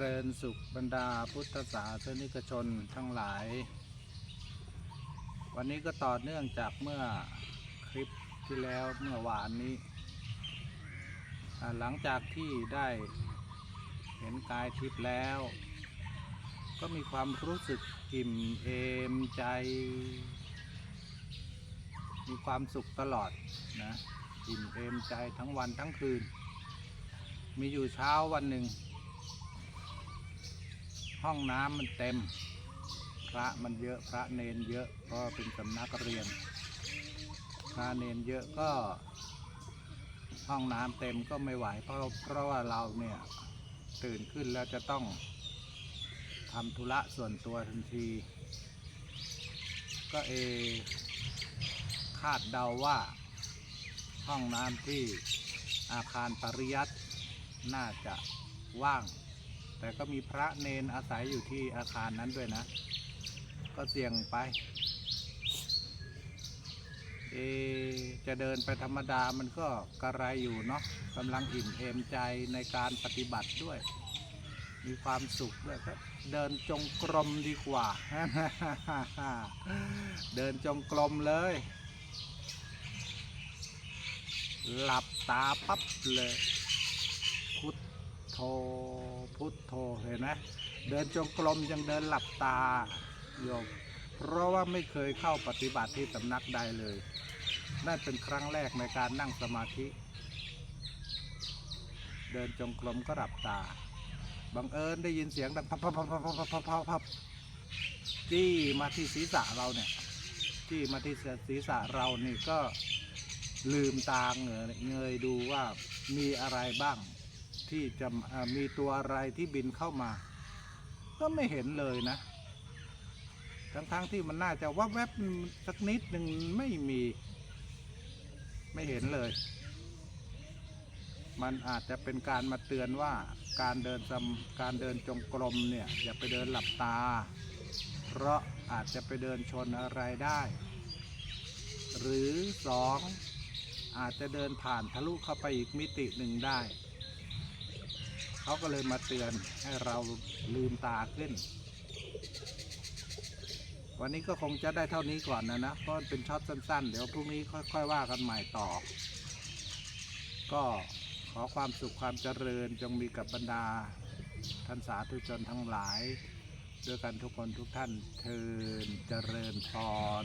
ริญสุขบรรดาพุทธศาสนิกชนทั้งหลาย วันนี้ก็ต่อเนื่องจากเมื่อคลิปที่แล้วเมื่อวานนี้ หลังจากที่ได้เห็นกายทิพย์แล้ว ก็มีความรู้สึกอิ่มเอมใจ มีความสุขตลอดนะอิ่มเอมใจทั้งวันทั้งคืน มีอยู่เช้าวันหนึ่ง ห้องน้ำมันเต็ม พระมันเยอะพระเนนเยอะเพราะเป็นสำนักเรียน พระเนนเยอะก็ ห้องน้ำเต็มก็ไม่ไหวเพราะเพราะว่าเราเนี่ยตื่นขึ้นแล้วจะต้องทำธุระส่วนตัวทันที ก็เอคาดเดาว่า ห้องน้ำที่อาคารปริยัติน่าจะว่าง แต่ก็มีพระเนนอาศัยอยู่ที่อาคารนั้นด้วยนะ ก็เสี่ยงไป เอ จะเดินไปธรรมดามันก็กระไรอยู่เนาะกำลังอิ่มเอมใจในการปฏิบัติด้วย มีความสุขด้วยก็เดินจงกรมดีกว่า เดินจงกรมเลย หลับตาปั๊บเลยพุทโธ พุทโธเห็นไหมเดินจงกรมยังเดินหลับตาโยมเพราะว่าไม่เคยเข้าปฏิบัติที่สำนักใดเลยนั่นเป็นครั้งแรกในการนั่งสมาธิ เดินจงกรมก็หลับตาบังเอิญได้ยินเสียงดังพับพับพับพับพับพับพับพับจี้มาที่ศีรษะเราเนี่ยจี้มาที่ศีรษะเรานี่ก็ลืมตาเงยเงยดูว่ามีอะไรบ้าง ที่จะมีตัวอะไรที่บินเข้ามา ก็ไม่เห็นเลยนะ ทั้งๆทที่มันน่าจะวับแวบสักนิดหนึ่งไม่มี ไม่เห็นเลย มันอาจจะเป็นการมาเตือนว่าการเดินจำการเดินจงกรมเนี่ย อย่าไปเดินหลับตา เพราะอาจจะไปเดินชนอะไรได้ หรือสองอาจจะเดินผ่านทะลุเข้าไปอีกมิติหนึ่งได้ เขาก็เลยมาเตือนให้เราลืมตาขึ้น วันนี้ก็คงจะได้เท่านี้ก่อนนะนะเพราะเป็นช็อตสั้น ๆ เดี๋ยวพรุ่งนี้ค่อย ๆ ว่ากันใหม่ต่อ ก็ขอความสุขความเจริญจงมีกับบรรดาท่านสาธุชนทั้งหลาย ด้วยกันทุกคนทุกท่านเทินเจริญพร